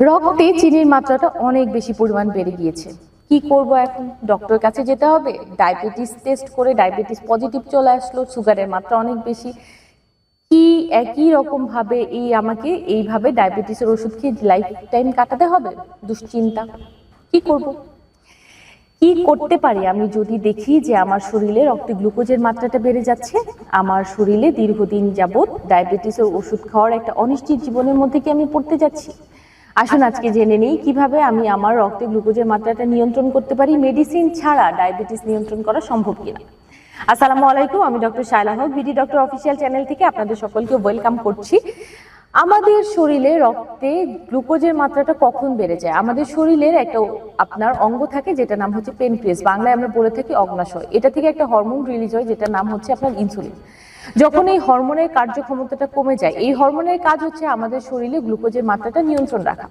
রক্তে চিনির মাত্রাটা অনেক বেশি পরিমাণ বেড়ে গিয়েছে। কি করব এখন? ডক্টর কাছে যেতে হবে। ডায়াবেটিস টেস্ট করে ডায়াবেটিস পজিটিভ চলে আসলো, সুগারের মাত্রা অনেক বেশি। কি একই রকম ভাবে এই আমাকে এইভাবে ডায়াবেটিসের ওষুধ খেয়ে লাইফ টাইম কাটাতে হবে? দুশ্চিন্তা। কি করব? কি করতে পারি? আমি যদি দেখি যে আমার শরীরে রক্তে গ্লুকোজের মাত্রাটা বেড়ে যাচ্ছে, আমার শরীরে দীর্ঘদিন যাবৎ ডায়াবেটিসের ওষুধ খাওয়ার একটা অনিশ্চিত জীবনের মধ্যে কি আমি পড়তে যাচ্ছি? আসুন আজকে জেনে নেই কীভাবে আমি আমার রক্তে গ্লুকোজের মাত্রাটা নিয়ন্ত্রণ করতে পারি। মেডিসিন ছাড়া ডায়াবেটিস নিয়ন্ত্রণ করা সম্ভব কিনা। আসসালামু আলাইকুম, আমি doctor Shaila Haque, BD doctor official channel থেকে আপনাদের সকলকে ওয়েলকাম করছি। আমাদের শরীরে রক্তে গ্লুকোজের মাত্রাটা কখন বেড়ে যায়? আমাদের শরীরের একটা আপনার অঙ্গ থাকে যেটা নাম হচ্ছে পেনক্রিয়াস বাংলায় আমরা বলে থাকি অগ্নাশয়। এটা থেকে একটা হরমোন রিলিজ হয়, যেটার নাম হচ্ছে আপনার ইনসুলিন যখন এই হরমোনের কার্যক্ষমতাটা কমে যায়, এই হরমোনের কাজ হচ্ছে আমাদের শরীরে গ্লুকোজের মাত্রাটা নিয়ন্ত্রণ রাখা।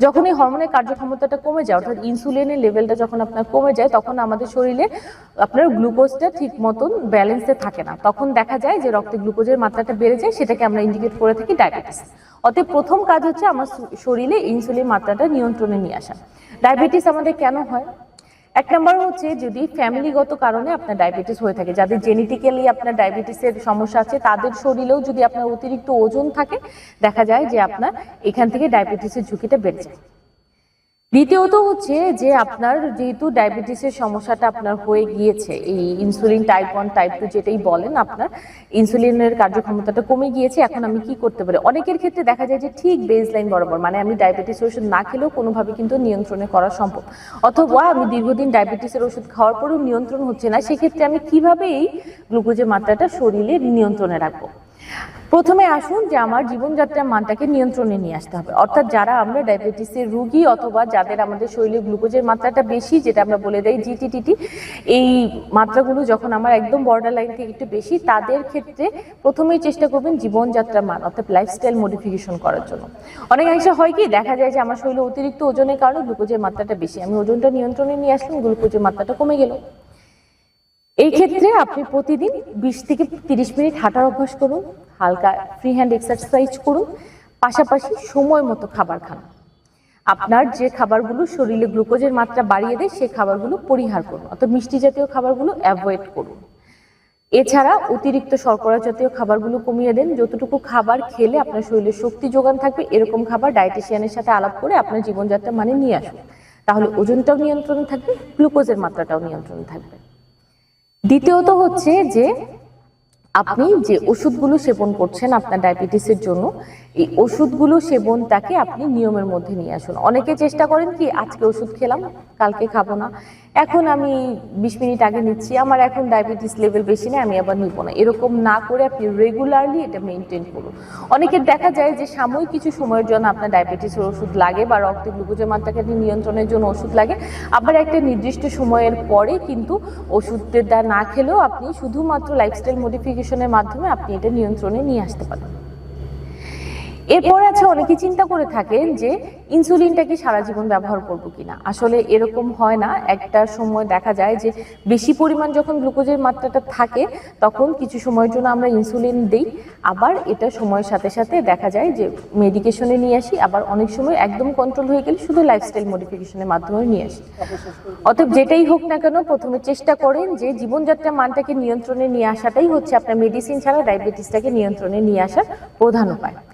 যখন এই হরমোনের কার্যক্ষমতাটা কমে যায়, অর্থাৎ ইনসুলিনের লেভেলটা যখন আপনার কমে যায়, তখন আমাদের শরীরে আপনার গ্লুকোজটা ঠিক মতন ব্যালেন্সে থাকে না। তখন দেখা যায় যে রক্তে গ্লুকোজের মাত্রাটা বেড়ে যায়, সেটাকে আমরা ইন্ডিকেট করে থাকি ডায়াবেটিস। অতএব প্রথম কাজ হচ্ছে আমার শরীরে ইনসুলিন মাত্রাটা নিয়ন্ত্রণে নিয়ে আসা। ডায়াবেটিস আমাদের কেন হয়? এক নম্বর হচ্ছে যদি ফ্যামিলিগত কারণে আপনার ডায়াবেটিস হয়ে থাকে, যাদের জেনেটিক্যালি আপনার ডায়াবেটিসের সমস্যা আছে, তাদের শরীরেও যদি আপনার অতিরিক্ত ওজন থাকে, দেখা যায় যে আপনার এখান থেকে ডায়াবেটিসের ঝুঁকিটা বেড়ে যায়। দ্বিতীয়ত হচ্ছে যে আপনার যেহেতু ডায়াবেটিসের সমস্যাটা আপনার হয়ে গিয়েছে, এই insulin type one type two যেটাই বলেন আপনার ইনসুলিনের কার্যক্ষমতাটা কমে গিয়েছে, এখন আমি কি করতে পারি? অনেকের ক্ষেত্রে দেখা যায় যে ঠিক বেজ লাইন বরাবর মানে আমি ডায়াবেটিস ওষুধ না খেলেও কোনোভাবে কিন্তু নিয়ন্ত্রণে করা সম্ভব। অথবা আমি দীর্ঘদিন ডায়াবেটিসের ওষুধ খাওয়ার পরেও নিয়ন্ত্রণ হচ্ছে না, সেক্ষেত্রে আমি কীভাবে এই গ্লুকোজের মাত্রাটা শরীরে নিয়ন্ত্রণে রাখব? প্রথমে আসুন যে আমার জীবনযাত্রার মানটাকে নিয়ন্ত্রণে নিয়ে আসতে হবে। অর্থাৎ যারা আমরা ডায়াবেটিসের রুগী অথবা যাদের আমাদের শরীরে গ্লুকোজের মাত্রাটা বেশি, যেটা আমরা বলে দেই জিটিটিটি এই মাত্রাগুলো যখন আমার একদম বর্ডার লাইন থেকে একটু বেশি, তাদের ক্ষেত্রে প্রথমেই চেষ্টা করবেন জীবনযাত্রার মান, অর্থাৎ লাইফস্টাইল মডিফিকেশন করার জন্য। অনেকাংশে হয় কি, দেখা যায় যে আমার শরীরে অতিরিক্ত ওজনের কারণে গ্লুকোজের মাত্রাটা বেশি। আমি ওজনটা নিয়ন্ত্রণে নিয়ে আসলাম, গ্লুকোজের মাত্রাটা কমে গেল। এই ক্ষেত্রে আপনি প্রতিদিন বিশ থেকে তিরিশ মিনিট হাঁটার অভ্যাস করুন। হালকা ফ্রি হ্যান্ড এক্সারসাইজ করুন, পাশাপাশি সময় মতো খাবার খান। আপনার যে খাবারগুলো শরীরে গ্লুকোজের মাত্রা বাড়িয়ে দেয় সেই খাবারগুলো পরিহার করুন, অর্থাৎ মিষ্টি জাতীয় খাবারগুলো অ্যাভয়েড করুন। এছাড়া অতিরিক্ত শর্করা জাতীয় খাবারগুলো কমিয়ে দেন, যতটুকু খাবার খেলে আপনার শরীরে শক্তি যোগান থাকবে, এরকম খাবার ডায়েটিশিয়ানের সাথে আলাপ করে আপনার জীবনযাত্রা মানে নিয়ে আসুন। তাহলে ওজনটাও নিয়ন্ত্রণে থাকবে গ্লুকোজের মাত্রাটাও নিয়ন্ত্রণে থাকবে। দ্বিতীয়ত হচ্ছে যে আপনি যে ওষুধগুলো সেবন করছেন আপনার ডায়াবেটিসের জন্য এই ওষুধগুলো সেবনটাকে আপনি নিয়মের মধ্যে নিয়ে আসুন। অনেকে চেষ্টা করেন কি, আজকে ওষুধ খেলাম, কালকে খাব না। এখন আমি বিশ মিনিট আগে নিচ্ছি, আমার এখন ডায়াবেটিস লেভেল বেশি নেই, আমি আবার নিব না। এরকম না করে আপনি রেগুলারলি এটা মেনটেন করুন। অনেকের দেখা যায় যে সাময়িক কিছু সময়ের জন্য আপনার ডায়াবেটিসের ওষুধ লাগে বা রক্তে গ্লুকোজের মাত্রাকে নিয়ন্ত্রণের জন্য ওষুধ লাগে। আবার একটা নির্দিষ্ট সময়ের পরে কিন্তু ওষুধটা না খেলেও আপনি শুধুমাত্র লাইফস্টাইল মডিফিকেশনের মাধ্যমে আপনি এটা নিয়ন্ত্রণে নিয়ে আসতে পারেন। এরপর আছে অনেকে চিন্তা করে থাকেন যে ইনসুলিনটা কি সারা জীবন ব্যবহার করব কিনা। আসলে এরকম হয় না। একটা সময় দেখা যায় যে বেশি পরিমাণ যখন গ্লুকোজের মাত্রাটা থাকে, তখন কিছু সময়ের জন্য আমরা ইনসুলিন দিই। আবার এটা সময়ের সাথে সাথে দেখা যায় যে মেডিকেশনে নিয়ে আসি, আবার অনেক সময় একদম কন্ট্রোল হয়ে গেলে শুধু লাইফস্টাইল মডিফিকেশনের মাধ্যমে নিয়ে আসি। অতএব যেটাই হোক না কেন, প্রথমে চেষ্টা করেন যে জীবনযাত্রার মানটাকে নিয়ন্ত্রণে নিয়ে আসাটাই হচ্ছে আপনার মেডিসিন ছাড়া ডায়াবেটিসটাকে নিয়ন্ত্রণে নিয়ে আসার প্রধান উপায়।